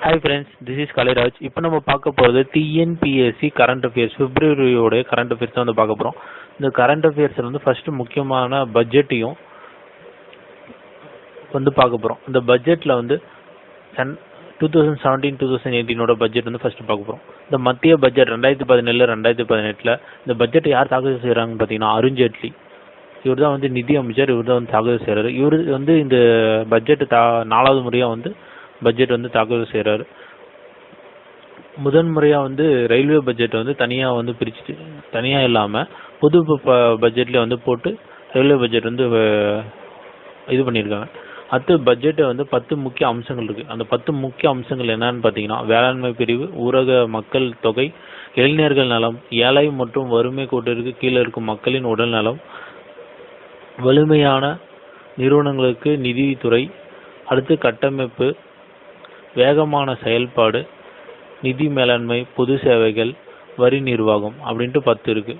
Hi friends this is Kalairaj இப்போ நம்ம பார்க்க போகிறது டிஎன்பிஎஸ்சி கரண்ட் அஃபேர்ஸ் பிப்ரவரியோடைய கரண்ட் அஃபேர்ஸ் தான் வந்து பார்க்க போகிறோம் இந்த கரண்ட் அஃபேர்ஸில் வந்து ஃபஸ்ட்டு முக்கியமான பட்ஜெட்டையும் வந்து பார்க்க போகிறோம் இந்த பட்ஜெட்டில் வந்து Sun two thousand seventeen two thousand எயிட்டீனோட budget வந்து ஃபஸ்ட்டு பார்க்க போகிறோம் இந்த மத்திய பட்ஜெட் ரெண்டாயிரத்தி பதினேழு ரெண்டாயிரத்தி பதினெட்டில் இந்த பட்ஜெட்டை யார் தாக்கல் செய்கிறாங்கன்னு பார்த்தீங்கன்னா அருண்ஜேட்லி இவர் தான் வந்து நிதி அமைச்சர் இவர் தான் வந்து தாக்கல் செய்கிறாரு இவர் வந்து இந்த பட்ஜெட்டு தா நாலாவது முறையாக வந்து பட்ஜெட் வந்து தாக்கல் செய்கிறாரு முதன் முறையாக வந்து ரயில்வே பட்ஜெட் வந்து தனியாக வந்து பிரிச்சுட்டு தனியாக இல்லாமல் பொது பட்ஜெட்லேயே வந்து போட்டு ரயில்வே பட்ஜெட் வந்து இது பண்ணியிருக்காங்க. அடுத்து பட்ஜெட்டை வந்து பத்து முக்கிய அம்சங்கள் இருக்குது அந்த பத்து முக்கிய அம்சங்கள் என்னன்னு பார்த்தீங்கன்னா வேளாண்மை பிரிவு ஊரக மக்கள் தொகை இளைஞர்கள் நலம் ஏழை மற்றும் வறுமை கோட்டிற்கு கீழே இருக்கும் மக்களின் உடல் நலம் வலிமையான நிறுவனங்களுக்கு நிதித்துறை அடுத்து கட்டமைப்பு வேகமான செயல்பாடு நிதி மேலாண்மை பொது சேவைகள் வரி நிர்வாகம் அப்படின்ட்டு பத்து இருக்கு.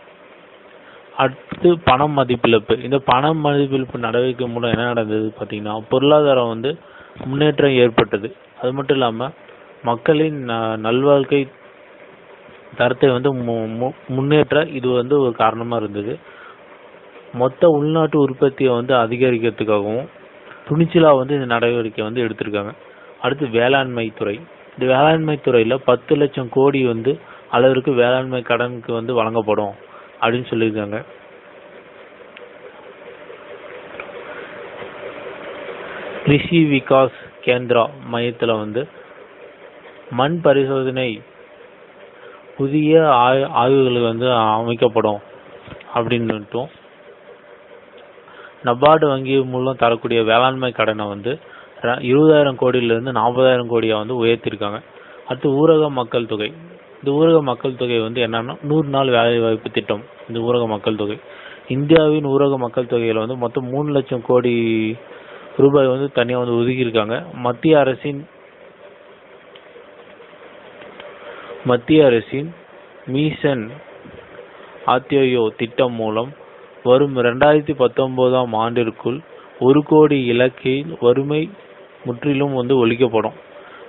அடுத்து பணம் மதிப்பிழப்பு. இந்த பணம் மதிப்பிழப்பு நடவடிக்கை மூலம் என்ன நடந்தது பார்த்தீங்கன்னா பொருளாதாரம் வந்து முன்னேற்றம் ஏற்பட்டது. அது மட்டும் இல்லாமல் மக்களின் ந- நல்வாழ்க்கை தரத்தை வந்து மு- மு- முன்னேற்ற இது வந்து ஒரு காரணமாக இருந்தது. மொத்த உள்நாட்டு உற்பத்தியை வந்து அதிகரிக்கிறதுக்காகவும் துணிச்சலாக வந்து இந்த நடவடிக்கை வந்து எடுத்திருக்காங்க. அடுத்து வேளாண்மை துறை. இந்த வேளாண்மை துறையில் பத்து லட்சம் கோடி வந்து அளவிற்கு வேளாண்மை கடனுக்கு வந்து வழங்கப்படும் அப்படின்னு சொல்லியிருக்காங்க. கிருஷி விகாஸ் கேந்திரா மையத்தில் வந்து மண் பரிசோதனை புதிய ஆய் ஆய்வுகள் வந்து அமைக்கப்படும் அப்படின்னுட்டும். நபார்டு வங்கி மூலம் தரக்கூடிய வேளாண்மை கடனை வந்து இருபதாயிரம் கோடியிலிருந்து நாற்பதாயிரம் கோடியாக வந்து உயர்த்திருக்காங்க. அடுத்து ஊரக மக்கள் தொகை. இந்த ஊரக மக்கள் தொகை வந்து என்னன்னா நூறு நாள் வேலை வாய்ப்பு திட்டம் இந்த ஊரக மக்கள் தொகை. இந்தியாவின் ஊரக மக்கள் தொகையில் வந்து மொத்தம் மூணு லட்சம் கோடி ரூபாய் வந்து தனியா வந்து ஒதுக்கியிருக்காங்க. மத்திய அரசின் மத்திய அரசின் மீசன் ஆத்தியோயோ திட்டம் மூலம் வரும் ரெண்டாயிரத்தி பத்தொன்பதாம் ஆண்டிற்குள் ஒரு கோடி இலக்கையில் வறுமை முற்றிலும் வந்து ஒழிக்கப்படும்.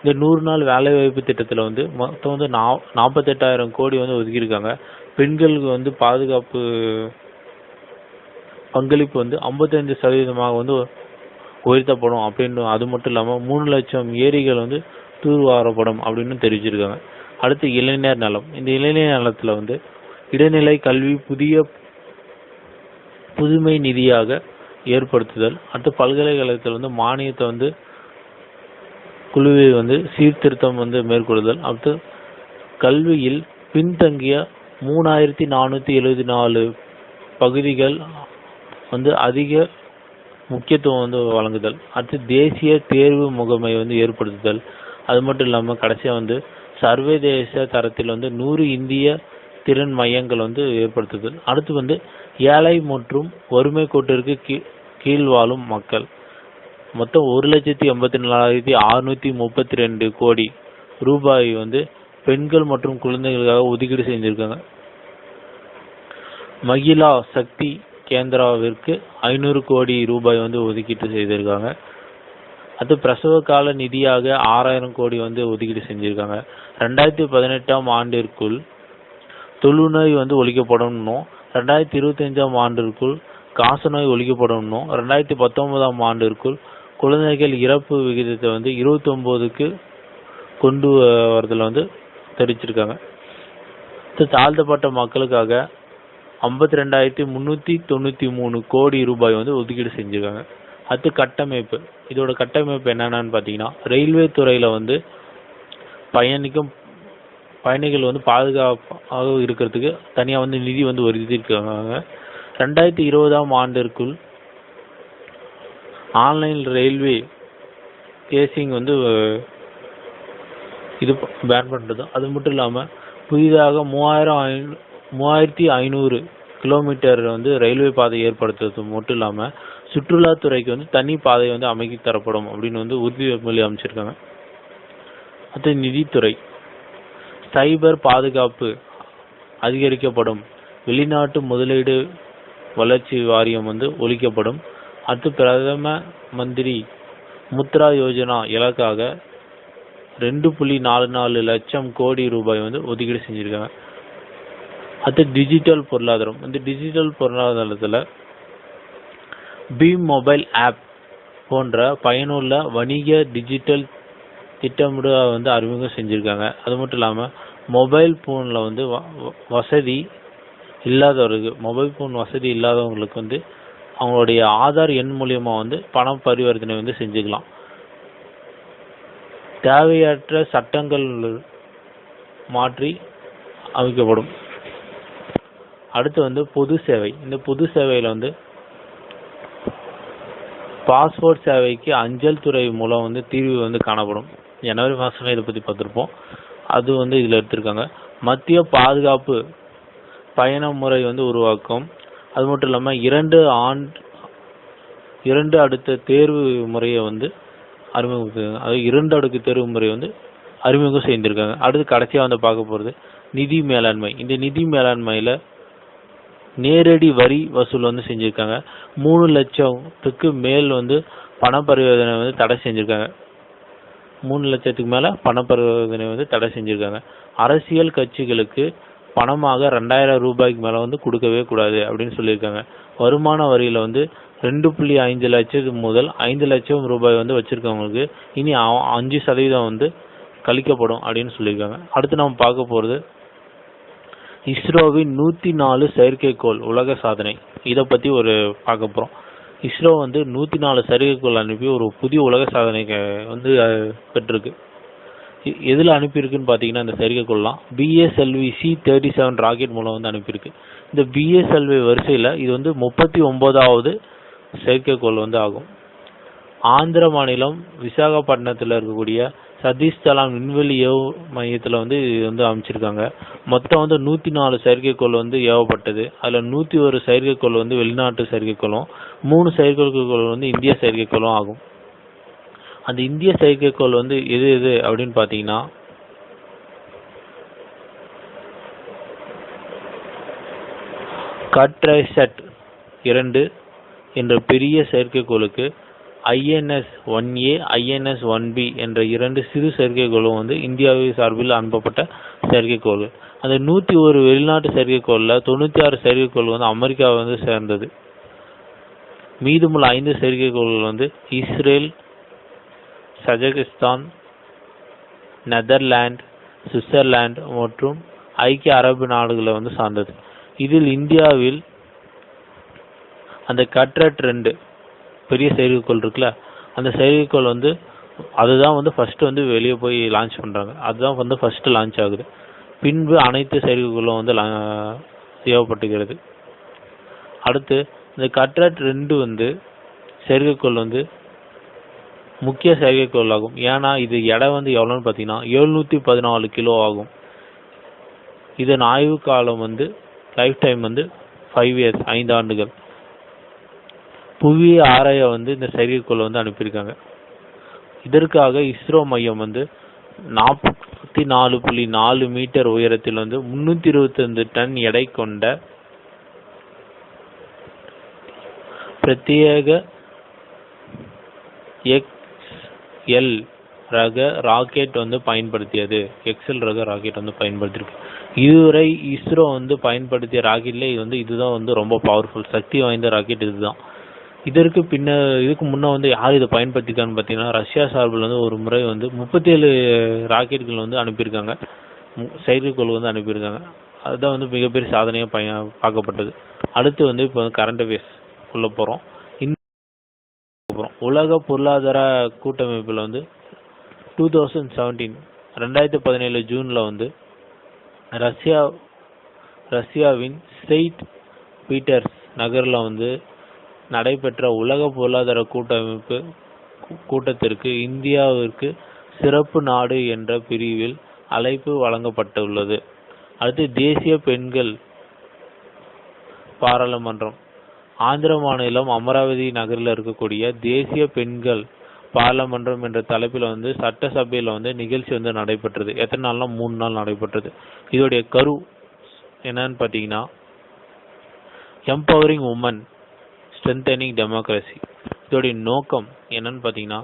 இந்த நூறு நாள் வேலைவாய்ப்பு திட்டத்தில் வந்து மொத்தம் வந்து நா நாற்பத்தெட்டாயிரம் கோடி வந்து ஒதுக்கியிருக்காங்க. பெண்களுக்கு வந்து பாதுகாப்பு பங்களிப்பு வந்து ஐம்பத்தஞ்சு சதவீதமாக வந்து உயர்த்தப்படும் அப்படின்னு அது மட்டும் இல்லாமல் மூணு லட்சம் ஏரிகள் வந்து தூர்வாரப்படும் அப்படின்னு தெரிவிச்சிருக்காங்க. அடுத்து இளைஞர் நலம். இந்த இளைஞர் நலத்தில் வந்து இடைநிலை கல்வி புதிய புதுமை நிதியாக ஏற்படுத்துதல். அடுத்து பல்கலைக்கழகத்தில் வந்து மானியத்தை வந்து குழுவை வந்து சீர்திருத்தம் வந்து மேற்கொள்ளுதல். அடுத்து கல்வியில் பின்தங்கிய மூணாயிரத்தி நானூற்றி எழுபத்தி நாலு பகுதிகள் வந்து அதிக முக்கியத்துவம் வந்து வழங்குதல். அடுத்து தேசிய தேர்வு முகமை வந்து ஏற்படுத்துதல். அது மட்டும் இல்லாமல் கடைசியாக வந்து சர்வதேச தரத்தில் வந்து நூறு இந்திய திறன் மையங்கள் வந்து ஏற்படுத்துதல். அடுத்து வந்து ஏழை மற்றும் வறுமை கோட்டிற்கு கீழ் கீழ் வாழும் மக்கள். மொத்தம் ஒரு லட்சத்தி எண்பத்தி நாலாயிரத்தி அறுநூத்தி முப்பத்தி ரெண்டு கோடி ரூபாய் வந்து பெண்கள் மற்றும் குழந்தைகளுக்காக ஒதுக்கீடு செஞ்சிருக்காங்க. மகிழா சக்தி கேந்திராவிற்கு ஐநூறு கோடி ரூபாய் வந்து ஒதுக்கீட்டு செய்திருக்காங்க. அது பிரசவ கால நிதியாக ஆறாயிரம் கோடி வந்து ஒதுக்கீடு செஞ்சிருக்காங்க. ரெண்டாயிரத்தி பதினெட்டாம் ஆண்டிற்குள் தொழுநோய் வந்து ஒழிக்கப்படணும். ரெண்டாயிரத்தி இருபத்தஞ்சாம் ஆண்டிற்குள் காசநோய் ஒழிக்கப்படணும். ரெண்டாயிரத்தி பத்தொன்பதாம் ஆண்டிற்குள் குழந்தைகள் இறப்பு விகிதத்தை வந்து இருபத்தொம்போதுக்கு கொண்டு வரதில் வந்து தெரிவிச்சிருக்காங்க. தாழ்த்தப்பட்ட மக்களுக்காக ஐம்பத்தி ரெண்டாயிரத்தி முந்நூற்றி தொண்ணூற்றி மூணு கோடி ரூபாய் வந்து ஒதுக்கீடு செஞ்சுருக்காங்க. அடுத்து கட்டமைப்பு. இதோட கட்டமைப்பு என்னென்னு பார்த்தீங்கன்னா ரயில்வே துறையில் வந்து பயணிக்கும் பயணிகள் வந்து பாதுகாப்பாக இருக்கிறதுக்கு தனியாக வந்து நிதி வந்து ஒதுக்கியிருக்காங்க. ரெண்டாயிரத்தி இருபதாம் ஆண்டிற்குள் ஆன்லைன் ரயில்வே கேசிங் வந்து இது பேன் பண்ணுறது அது மட்டும் இல்லாமல் புதிதாக மூவாயிரம் மூவாயிரத்தி ஐநூறு கிலோமீட்டர் வந்து ரயில்வே பாதை ஏற்படுத்துறது மட்டும் இல்லாமல் சுற்றுலாத்துறைக்கு வந்து தனி பாதை வந்து அமைக்கி தரப்படும் அப்படின்னு வந்து உறுதிமொழி அமைச்சிருக்காங்க. அடுத்து நிதித்துறை. சைபர் பாதுகாப்பு அதிகரிக்கப்படும். வெளிநாட்டு முதலீடு வளர்ச்சி வாரியம் வந்து ஒழிக்கப்படும். அடுத்து பிரதம மந்திரி முத்ரா யோஜனா இலக்காக ரெண்டு புள்ளி நாலு நாலு லட்சம் கோடி ரூபாய் வந்து ஒதுக்கீடு செஞ்சுருக்காங்க. அடுத்து டிஜிட்டல் பொருளாதாரம். இந்த டிஜிட்டல் பொருளாதாரத்தில் பீம் மொபைல் ஆப் போன்ற பயனுள்ள வணிக டிஜிட்டல் திட்டமிட வந்து அறிமுகம் செஞ்சுருக்காங்க. அது மட்டும் இல்லாமல் மொபைல் ஃபோனில் வந்து வ- வசதி இல்லாதவருக்கு மொபைல் ஃபோன் வசதி இல்லாதவங்களுக்கு வந்து அவங்களுடைய ஆதார் எண் மூலியமாக வந்து பணம் பரிவர்த்தனை வந்து செஞ்சுக்கலாம். தேவையற்ற சட்டங்கள் மாற்றி அமைக்கப்படும். அடுத்து வந்து பொது சேவை. இந்த பொது சேவையில் வந்து பாஸ்போர்ட் சேவைக்கு அஞ்சல் துறை மூலம் வந்து தீர்வு வந்து காணப்படும். ஜனவரி மாதமே இதை பற்றி பார்த்துருப்போம். அது வந்து இதில் எடுத்திருக்காங்க. மத்திய பாதுகாப்பு பயண முறை வந்து உருவாக்கும். அது மட்டும் இல்லாமல் இரண்டு ஆண்டு இரண்டு அடுத்த தேர்வு முறையை வந்து அறிமுகம் அது இரண்டு அடுக்கு தேர்வு முறை வந்து அறிமுகம் செய்திருக்காங்க. அடுத்து கடைசியாக வந்து பார்க்க போகிறது நிதி மேலாண்மை. இந்த நிதி மேலாண்மையில் நேரடி வரி வசூல் வந்து செஞ்சுருக்காங்க. மூணு லட்சத்துக்கு மேல் வந்து பண பரிவர்த்தனை வந்து தடை செஞ்சுருக்காங்க. மூணு லட்சத்துக்கு மேலே பண பரிவர்த்தனை வந்து தடை செஞ்சுருக்காங்க. அரசியல் கட்சிகளுக்கு பணமாக ரெண்டாயிரம் ரூபாய்க்கு மேலே வந்து கொடுக்கவே கூடாது அப்படின்னு சொல்லியிருக்காங்க. வருமான வரியில் வந்து ரெண்டு புள்ளி ஐந்து லட்சம் முதல் ஐந்து லட்சம் ரூபாய் வந்து வச்சுருக்கவங்களுக்கு இனி அஞ்சு சதவீதம் வந்து கழிக்கப்படும் அப்படின்னு சொல்லியிருக்காங்க. அடுத்து நம்ம பார்க்க போகிறது இஸ்ரோவின் நூற்றி நாலு செயற்கைக்கோள் உலக சாதனை. இதை பற்றி ஒரு பார்க்க போகிறோம் இஸ்ரோ வந்து நூற்றி நாலு செயற்கைக்கோள் அனுப்பி ஒரு புதிய உலக சாதனை க- வந்து பெற்றிருக்கு. எதில் அனுப்பியிருக்குன்னு பார்த்தீங்கன்னா இந்த செயற்கைக்கோள்லாம் PSLV C thirty seven rocket மூலம் வந்து அனுப்பியிருக்கு. இந்த பிஎஸ்எல்வி வரிசையில் இது வந்து முப்பத்தி ஒம்போதாவது செயற்கைக்கோள் வந்து ஆகும். ஆந்திர மாநிலம் விசாகப்பட்டினத்தில் இருக்கக்கூடிய சதீஷ் தலாம் விண்வெளி ஏவு மையத்தில் வந்து இது வந்து அமைச்சிருக்காங்க. மொத்தம் வந்து நூற்றி நாலு செயற்கைக்கோள் வந்து ஏவப்பட்டது. அதில் நூற்றி ஒரு செயற்கைக்கோள் வந்து வெளிநாட்டு செயற்கைக்கோளும் மூணு செயற்கைக்கோள் வந்து இந்திய செயற்கைக்கோளும் ஆகும். அந்த இந்திய செயற்கைக்கோள் வந்து எது எது அப்படின்னு பார்த்தீங்கன்னா கட்ரைசட் இரண்டு என்ற பெரிய செயற்கைக்கோளுக்கு INS one A INS one B என்ற இரண்டு சிறு செயற்கைக்கோளும் வந்து இந்தியாவை சார்பில் அனுப்பப்பட்ட செயற்கைக்கோள்கள் அந்த நூற்றி ஒரு வெளிநாட்டு செயற்கைக்கோளில் தொண்ணூற்றி ஆறு செயற்கைக்கோள் வந்து அமெரிக்காவை வந்து சேர்ந்தது. மீதமுள்ள ஐந்து செயற்கைக்கோள்கள் வந்து இஸ்ரேல் சஜகிஸ்தான் நெதர்லாண்ட் சுவிட்சர்லாந்து மற்றும் ஐக்கிய அரபு நாடுகளை வந்து சார்ந்தது. இதில் இந்தியாவில் அந்த கட்ரட் ரெண்டு பெரிய செயற்கைக்கோள் இருக்குல்ல அந்த செயற்கைக்கோள் வந்து அதுதான் வந்து ஃபஸ்ட்டு வந்து வெளியே போய் லான்ச் பண்ணுறாங்க அதுதான் வந்து ஃபஸ்ட்டு லான்ச் ஆகுது. பின்பு அனைத்து செயற்கைக்கோளும் வந்து தேவைப்பட்டுகிறது அடுத்து இந்த கட்ரட் ரெண்டு வந்து செயற்கைக்கோள் வந்து முக்கிய செயற்கைக்கோள் ஆகும் ஏன்னா இது எடை வந்து எவ்வளோன்னு பார்த்தீங்கன்னா எழுநூற்றி பதினாலு கிலோ ஆகும். இதன் ஆய்வு காலம் வந்து லைஃப் டைம் வந்து ஃபைவ் இயர்ஸ் ஐந்து ஆண்டுகள். புவி ஆராய வந்து இந்த செயற்கைக்கோளை வந்து அனுப்பியிருக்காங்க. இதற்காக இஸ்ரோ மையம் வந்து நாற்பத்தி நாலு புள்ளி நாலு மீட்டர் உயரத்தில் வந்து முன்னூற்றி இருபத்தஞ்சு டன் எடை கொண்ட பிரத்யேக எல் ரக ராக்கெட் வந்து பயன்படுத்தியது. எக்ஸல் ரக ராக்கெட் வந்து பயன்படுத்தியிருக்கு. இதுவரை இஸ்ரோ வந்து பயன்படுத்திய ராக்கெட்ல இது வந்து இதுதான் வந்து ரொம்ப பவர்ஃபுல் சக்தி வாய்ந்த ராக்கெட் இதுதான். இதற்கு பின்ன இதுக்கு முன்னே வந்து யார் இதை பயன்படுத்திக்கான்னு பார்த்தீங்கன்னா ரஷ்யா சார்பில் வந்து ஒரு முறை வந்து முப்பத்தேழு ராக்கெட்டுகள் வந்து அனுப்பியிருக்காங்க. மு- செயற்கைக்கோள் வந்து அனுப்பியிருக்காங்க. அதுதான் வந்து மிகப்பெரிய சாதனையாக பய பார்க்கப்பட்டது. அடுத்து வந்து இப்போ கரண்ட் அஃபேர்ஸ் உள்ள போகிறோம் போகிறோம் உலக பொருளாதார கூட்டமைப்பில் வந்து டூ தௌசண்ட் செவன்டீன் ரெண்டாயிரத்தி பதினேழு ஜூனில் வந்து ரஷ்யா ரஷ்யாவின் செயிட் பீட்டர்ஸ் நகரில் வந்து நடைபெற்ற உலக பொருளாதார கூட்டமைப்பு கூட்டத்திற்கு இந்தியாவிற்கு சிறப்பு நாடு என்ற பிரிவில் அழைப்பு வழங்கப்பட்டுள்ளது. அடுத்து தேசிய பெண்கள் பாராளுமன்றம். ஆந்திர மாநிலம் அமராவதி நகரில் இருக்கக்கூடிய தேசிய பெண்கள் பாராளுமன்றம் என்ற தலைப்பில் வந்து சட்டசபையில் வந்து நிகழ்ச்சி வந்து நடைபெற்றது. எத்தனை நாள்னா மூணு நாள் நடைபெற்றது. இதோடைய கரு என்னன்னு பார்த்தீங்கன்னா எம்பவரிங் உமன் ஸ்ட்ரென்தனிங் டெமோக்ரஸி இதோடைய நோக்கம் என்னன்னு பார்த்தீங்கன்னா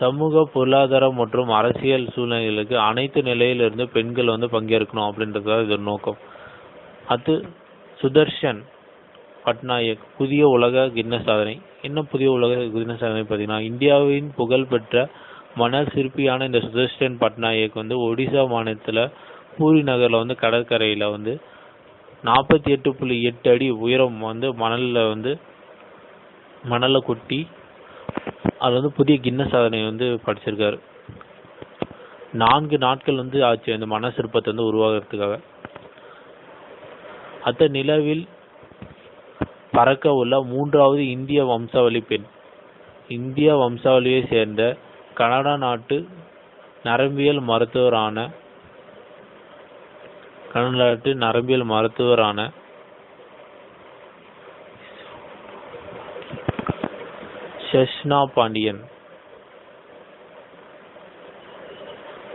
சமூக பொருளாதார மற்றும் அரசியல் சூழ்நிலைகளுக்கு அனைத்து நிலையிலிருந்து பெண்கள் வந்து பங்கேற்கணும் அப்படின்றது தான் இதோட நோக்கம். அது சுதர்ஷன். பட்நாயக் புதிய உலக கின்னஸ் சாதனை. என்ன புதிய உலக கின்னஸ் சாதனை பார்த்தீங்கன்னா இந்தியாவின் புகழ்பெற்ற மணல் சிற்பியான இந்த சுதர்ஷன் பட்நாயக் வந்து ஒடிசா மாநிலத்தில் பூரி நகரில் வந்து கடற்கரையில் வந்து நாற்பத்தி எட்டு புள்ளி எட்டு அடி உயரம் வந்து மணலில் வந்து மணலை கொட்டி அது வந்து புதிய கின்னஸ் சாதனை வந்து படிச்சிருக்காரு. நான்கு நாட்கள் வந்து ஆச்சு அந்த மன சிற்பத்தை வந்து உருவாகிறதுக்காக அத்த நிலவில் பறக்க உள்ள மூன்றாவது இந்திய வம்சாவளி பெண். இந்திய வம்சாவளியை சேர்ந்த கனடா நாட்டு நரம்பியல் மருத்துவரான கனடா நாட்டு நரம்பியல் மருத்துவரான ஷஷ்னா பாண்டியன்.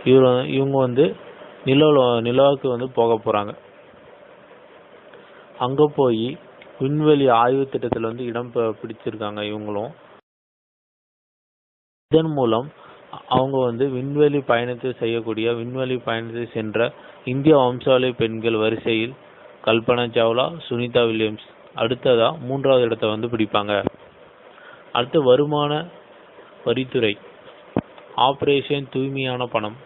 இவர் இவங்க வந்து நிலவில் நிலாவுக்கு வந்து போக போகிறாங்க அங்கே போய் விண்வெளி ஆய்வு திட்டத்தில் வந்து இடம் பிடிச்சிருக்காங்க இவங்களும். இதன் மூலம் அவங்க வந்து விண்வெளி பயணத்தை செய்யக்கூடிய விண்வெளி பயணத்தை சென்ற இந்திய வம்சாவளி பெண்கள் வரிசையில் கல்பனா சாவ்லா சுனிதா வில்லியம்ஸ் அடுத்ததா மூன்றாவது இடத்தை வந்து பிடிப்பாங்க. அடுத்து வருமான வரித்துறை ஆபரேஷன் தூய்மையான பணம்.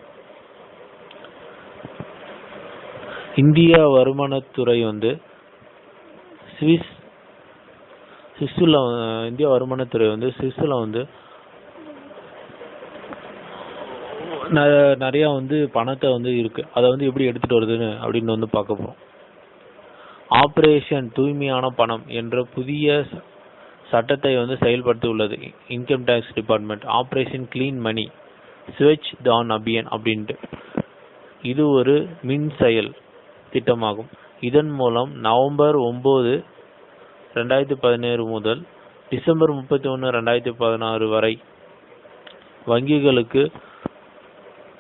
இந்திய வருமானத்துறை வந்து சுவிஸ் சுவிஸ்ல இந்திய வருமானத்துறை வந்து சுவிஸ்ல வந்து ந- நிறைய வந்து பணத்தை வந்து இருக்கு. அதை வந்து எப்படி எடுத்துட்டு வருதுன்னு அப்படின்னு வந்து பார்க்க போறோம். ஆபரேஷன் தூய்மையான பணம் என்ற புதிய சட்டத்தை வந்து செயல்படுத்தி உள்ளது income tax department operation clean money Swachh தான் அபியன் அப்படின்ட்டு. இது ஒரு மின் செயல் திட்டமாகும். இதன் மூலம் நவம்பர் ஒன்பது ரெண்டாயிரத்தி பதினேழு முதல் டிசம்பர் முப்பத்தி ஒன்று ரெண்டாயிரத்தி பதினாறு வரை வங்கிகளுக்கு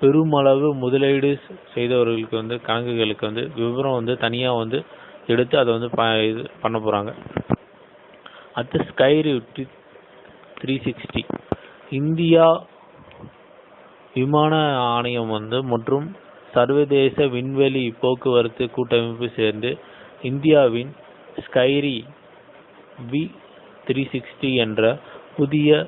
பெருமளவு முதலீடு செய்தவர்களுக்கு வந்து கணக்குகளுக்கு வந்து விவரம் வந்து தனியாக வந்து எடுத்து அதை வந்து ப இது பண்ண போகிறாங்க அடுத்து ஸ்கை த்ரீ சிக்ஸ்டி இந்தியா விமான ஆணையம் வந்து மற்றும் சர்வதேச விண்வெளி போக்குவரத்து கூட்டமைப்பு சேர்ந்து இந்தியாவின் ஸ்கைரி வி த்ரீ சிக்ஸ்டி என்ற புதிய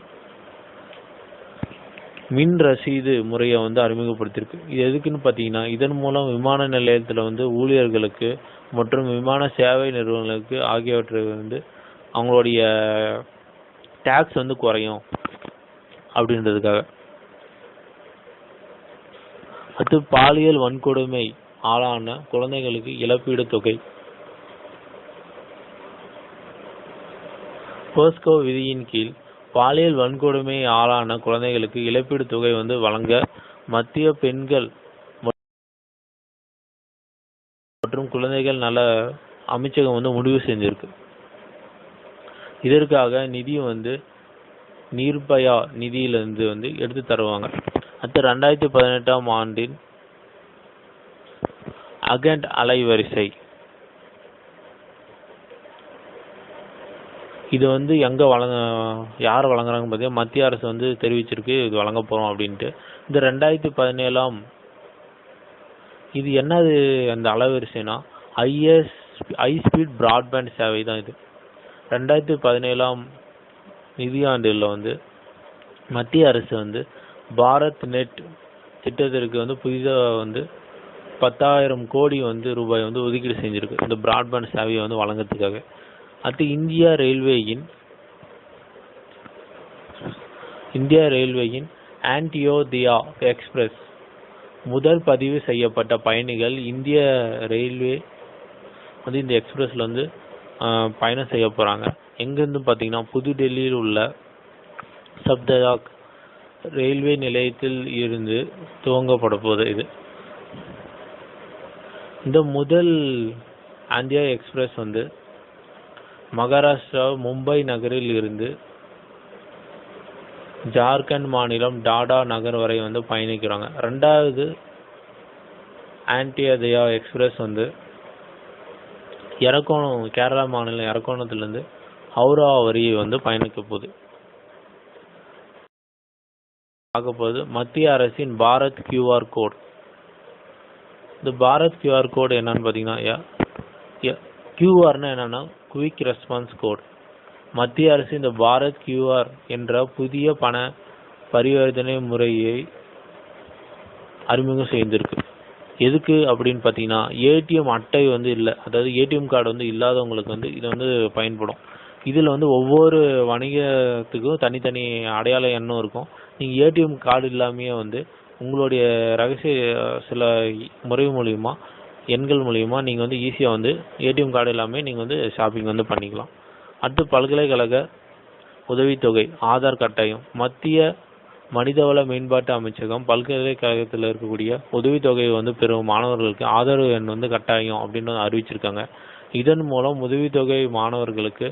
மின் ரசீது முறையை வந்து அறிமுகப்படுத்தியிருக்கு. இது எதுக்குன்னு பார்த்தீங்கன்னா இதன் மூலம் விமான நிலையத்தில் வந்து ஊழியர்களுக்கு மற்றும் விமான சேவை நிறுவனங்களுக்கு ஆகியவற்றை வந்து அவங்களுடைய டேக்ஸ் வந்து குறையும் அப்படின்றதுக்காக. அடுத்து பாலியல் வன்கொடுமை ஆளான குழந்தைகளுக்கு இழப்பீடு தொகை. போஸ்கோ விதியின் கீழ் பாலியல் வன்கொடுமை ஆளான குழந்தைகளுக்கு இழப்பீடு தொகை வந்து வழங்க மத்திய பெண்கள் மற்றும் குழந்தைகள் நல அமைச்சகம் வந்து முடிவு செஞ்சிருக்கு. இதற்காக நிதி வந்து நிர்பயா நிதியிலிருந்து வந்து எடுத்து தருவாங்க. அடுத்து ரெண்டாயிரத்தி பதினெட்டாம் ஆண்டின் அகண்ட் அலைவரிசை. இது வந்து எங்கே வழங்க யார் வழங்குறாங்க பார்த்தீங்கன்னா மத்திய அரசு வந்து தெரிவிச்சிருக்கு இது வழங்க போகிறோம் அப்படின்ட்டு. இந்த ரெண்டாயிரத்தி பதினேழாம் இது என்னது அந்த அலைவரிசைனா? ஐஎஸ் ஹை ஸ்பீட் ப்ராட்பேண்ட் சேவை தான் இது. ரெண்டாயிரத்தி பதினேழாம் நிதியாண்டில் வந்து மத்திய அரசு வந்து பாரத் நெட் திட்டத்திற்கு வந்து புதிதாக வந்து பத்தாயிரம் கோடி வந்து ரூபாய் வந்து ஒதுக்கீடு செஞ்சுருக்கு. இந்த பிராட்பேண்ட் சேவையை வந்து வழங்குறதுக்காக. அடுத்து இந்தியா ரயில்வேயின் இந்தியா ரயில்வேயின் ஆன்டியோதியா எக்ஸ்பிரஸ் முதல் பதிவு செய்யப்பட்ட பயணிகள் இந்திய ரயில்வே வந்து இந்த எக்ஸ்பிரஸில் வந்து பயணம் செய்ய போகிறாங்க எங்கேருந்து பார்த்தீங்கன்னா புதுடெல்லியில் உள்ள சப்ததாக் ரயில்வே நிலையத்தில் இருந்து துவங்கப்பட போகுது இது. இந்த முதல் ஆந்தியா எக்ஸ்பிரஸ் வந்து மகாராஷ்டிரா மும்பை நகரில் இருந்து ஜார்க்கண்ட் மாநிலம் டாடா நகர் வரை வந்து பயணிக்கிறாங்க. ரெண்டாவது ஆன்டியதயா எக்ஸ்பிரஸ் வந்து இறக்கோணம் கேரளா மாநிலம் இறக்கோணத்துலேருந்து ஹவுரா வரி வந்து பயணிக்க போகுது. பார்க்க போகுது மத்திய அரசின் பாரத் கியூஆர் கோட் இந்த பாரத் கியூஆர் கோட் என்னன்னு பார்த்தீங்கன்னா கியூஆர்னா என்னன்னா குவிக் ரெஸ்பான்ஸ் கோட் மத்திய அரசு இந்த பாரத் கியூஆர் என்ற புதிய பண பரிவர்த்தனை முறையை அறிமுகம் செய்திருக்கு. எதுக்கு அப்படின்னு பார்த்தீங்கன்னா ஏடிஎம் அட்டை வந்து இல்லை அதாவது ஏடிஎம் கார்டு வந்து இல்லாதவங்களுக்கு வந்து இது வந்து பயன்படும். இதில் வந்து ஒவ்வொரு வணிகத்துக்கும் தனித்தனி அடையாள எண்ணும் இருக்கும். நீங்கள் ஏடிஎம் கார்டு இல்லாமையே வந்து உங்களுடைய ரகசிய சில முறை மூலிமா எண்கள் மூலிமா நீங்கள் வந்து ஈஸியாக வந்து ஏடிஎம் கார்டு இல்லாமல் நீங்கள் வந்து ஷாப்பிங் வந்து பண்ணிக்கலாம். அடுத்து பல்கலைக்கழக உதவித்தொகை ஆதார் கட்டாயம் மத்திய மனிதவள மேம்பாட்டு அமைச்சகம் பல்கலைக்கழகத்தில் இருக்கக்கூடிய உதவித்தொகையை வந்து பெறும் மாணவர்களுக்கு ஆதரவு எண் வந்து கட்டாயம் அப்படின்னு அறிவிச்சிருக்காங்க. இதன் மூலம் உதவித்தொகை மாணவர்களுக்கு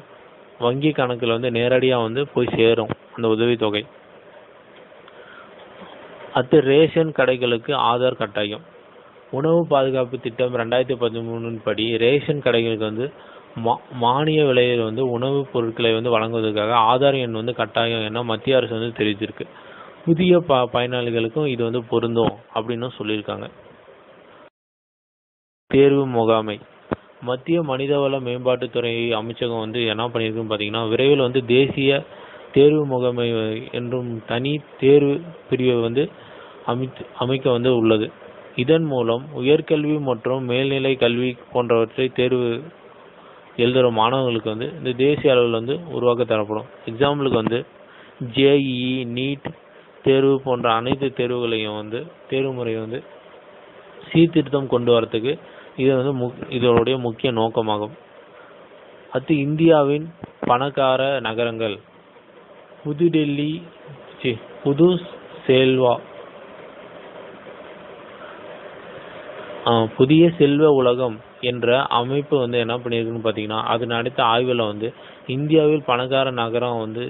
வங்கி கணக்கில் வந்து நேரடியாக வந்து போய் சேரும் அந்த உதவித்தொகை. அடுத்து ரேஷன் கடைகளுக்கு ஆதார் கட்டாயம். உணவு பாதுகாப்பு திட்டம் ரெண்டாயிரத்தி பதிமூணு படி ரேஷன் கடைகளுக்கு வந்து மா மானிய விலையில் வந்து உணவுப் பொருட்களை வந்து வழங்குவதற்காக ஆதார் எண் வந்து கட்டாயம் என மத்திய அரசு வந்து தெரிவித்திருக்கு. புதிய ப பயனாளிகளுக்கும் இது வந்து பொருந்தும் அப்படின்னும் சொல்லியிருக்காங்க. தேர்வு முகாமை. மத்திய மனிதவள மேம்பாட்டுத்துறை அமைச்சகம் வந்து என்ன பண்ணியிருக்குன்னு பார்த்தீங்கன்னா விரைவில் வந்து தேசிய தேர்வு முகமை என்றும் தனி தேர்வு பிரிவை வந்து அமைத்து அமைக்க வந்து உள்ளது. இதன் மூலம் உயர்கல்வி மற்றும் மேல்நிலை கல்வி போன்றவற்றை தேர்வு எழுதுகிற மாணவர்களுக்கு வந்து இந்த தேசிய அளவில் வந்து உருவாக்க தரப்படும். எக்ஸாம்பிளுக்கு வந்து ஜேஇஇ நீட் தேர்வு போன்ற அனைத்து தேர்வுகளையும் வந்து தேர்வு முறையை வந்து சீர்திருத்தம் கொண்டு வரத்துக்கு இது வந்து முக் இதனுடைய முக்கிய நோக்கமாகும். அடுத்து இந்தியாவின் பணக்கார நகரங்கள். புதுடெல்லி சி புது செல்வா. புதிய செல்வ உலகம் என்ற அமைப்பு வந்து என்ன பண்ணியிருக்குன்னு பார்த்தீங்கன்னா அது நடத்த ஆய்வில் வந்து இந்தியாவில் பணக்கார நகரம் வந்து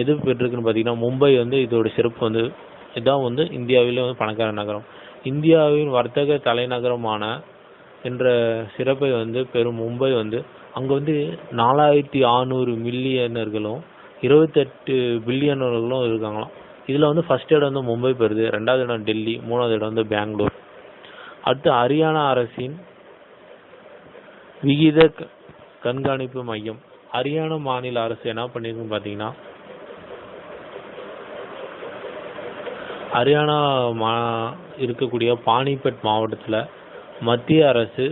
எது பெற்றிருக்குன்னு பார்த்தீங்கன்னா மும்பை வந்து இதோட சிறப்பு வந்து இதான் வந்து இந்தியாவிலே வந்து பணக்கார நகரம். இந்தியாவின் வர்த்தக தலைநகரமான என்ற சிறப்பை வந்து பெறும் மும்பை வந்து அங்கே வந்து நாலாயிரத்தி ஆறுநூறு மில்லியனர்களும் இருபத்தெட்டு பில்லியனர்களும் இருக்காங்களாம். இதில் வந்து ஃபஸ்ட் இடம் வந்து மும்பை பெறுது ரெண்டாவது இடம் டெல்லி. மூணாவது இடம் வந்து பெங்களூர். அடுத்து ஹரியானா அரசின் விகித கண்காணிப்பு மையம். ஹரியானா மாநில அரசு என்ன பண்ணியிருக்குன்னு பார்த்தீங்கன்னா ஹரியானா மா இருக்கக்கூடிய பானிபட் மாவட்டத்தில் மத்திய அரசு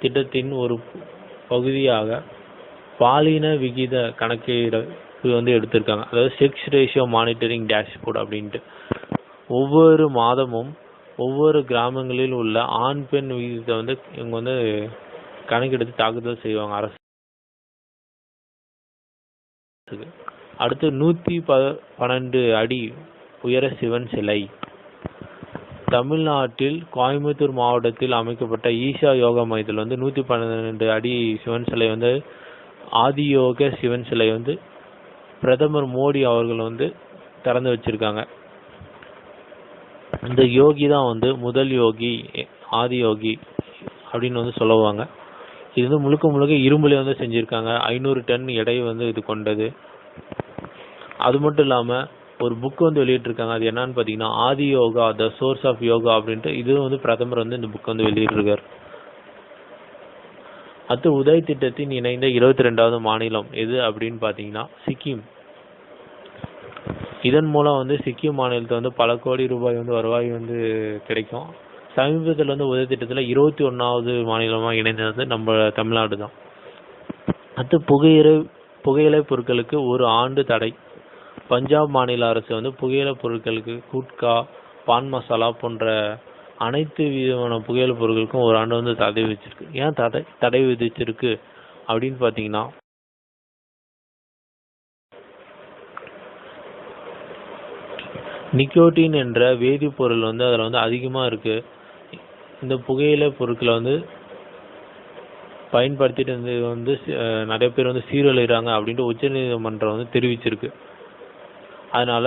திட்டத்தின் ஒரு பகுதியாக பாலின விகித கணக்கீடு வந்து எடுத்திருக்காங்க. அதாவது செக்ஸ் ரேஷியோ மானிட்டரிங் டேஷ்போர்ட் அப்படின்ட்டு. ஒவ்வொரு மாதமும் ஒவ்வொரு கிராமங்களில் உள்ள ஆண் பெண் விகிதத்தை வந்து இவங்க வந்து கணக்கெடுத்து தாக்குதல் செய்வாங்க அரசு அடுத்து நூற்றி ப பன்னெண்டு அடி உயர சிவன் சிலை. தமிழ்நாட்டில் கோயம்புத்தூர் மாவட்டத்தில் அமைக்கப்பட்ட ஈஷா யோகா மையத்தில் வந்து நூற்றி பன்னெண்டு அடி சிவன் சிலை வந்து ஆதியோக சிவன் சிலை வந்து பிரதமர் மோடி அவர்கள் வந்து திறந்து வச்சிருக்காங்க. இந்த யோகி தான் வந்து முதல் யோகி ஆதி யோகி அப்படின்னு வந்து சொல்லுவாங்க. இது வந்து முழுக்க முழுக்க இரும்புல வந்து செஞ்சுருக்காங்க. ஐநூறு டன் எடை வந்து இது கொண்டது. அது மட்டும் இல்லாமல் ஒரு புக் வந்து வெளியிட்டிருக்காங்க. அது என்னன்னு பார்த்தீங்கன்னா Adi Yoga the source of yoga அப்படின்ட்டு இதுவும் வந்து பிரதமர் வந்து இந்த புக் வந்து வெளியிட்டிருக்கார். அடுத்து உதய் திட்டத்தின் இணைந்த இருபத்தி ரெண்டாவது மாநிலம். எது அப்படின்னு பார்த்தீங்கன்னா சிக்கிம். இதன் மூலம் வந்து சிக்கிம் மாநிலத்தில் வந்து பல கோடி ரூபாய் வந்து வருவாய் வந்து கிடைக்கும். சமீபத்தில் வந்து உதவி திட்டத்தில் இருபத்தி ஒன்றாவது மாநிலமாக இணைந்தது வந்து நம்ம தமிழ்நாடு தான். அடுத்து புகையிலை புகையிலை பொருட்களுக்கு ஒரு ஆண்டு தடை. பஞ்சாப் மாநில அரசு வந்து புகையிலை பொருட்களுக்கு குட்கா பான் மசாலா போன்ற அனைத்து விதமான புகையிலை பொருட்களுக்கும் ஒரு ஆண்டு வந்து தடை விதிச்சிருக்கு. ஏன் தடை தடை விதிச்சிருக்கு அப்படின்னு பார்த்தீங்கன்னா நிக்கோட்டின் என்ற வேதிப்பொருள் வந்து அதில் வந்து அதிகமாக இருக்கு. இந்த புகையிலை பொருட்களை வந்து பயன்படுத்திட்டு வந்து வந்து நிறைய பேர் வந்து சீரழிகிறாங்க அப்படின்ட்டு உச்சநீதிமன்றம் வந்து தெரிவிச்சிருக்கு. அதனால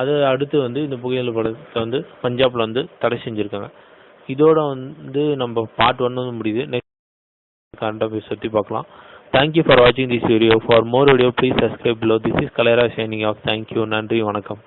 அது அடுத்து வந்து இந்த புகையிலை படத்தை வந்து பஞ்சாப்ல வந்து தடை செஞ்சிருக்காங்க. இதோட வந்து நம்ம பார்ட் ஒன் வந்து முடியுது. நெக்ஸ்ட் கரண்ட் போய் சுற்றி பார்க்கலாம். தேங்க்யூ ஃபார் வாட்சிங் this video for more video please subscribe below this is Kalaiyara signing off thank you நன்றி. வணக்கம்.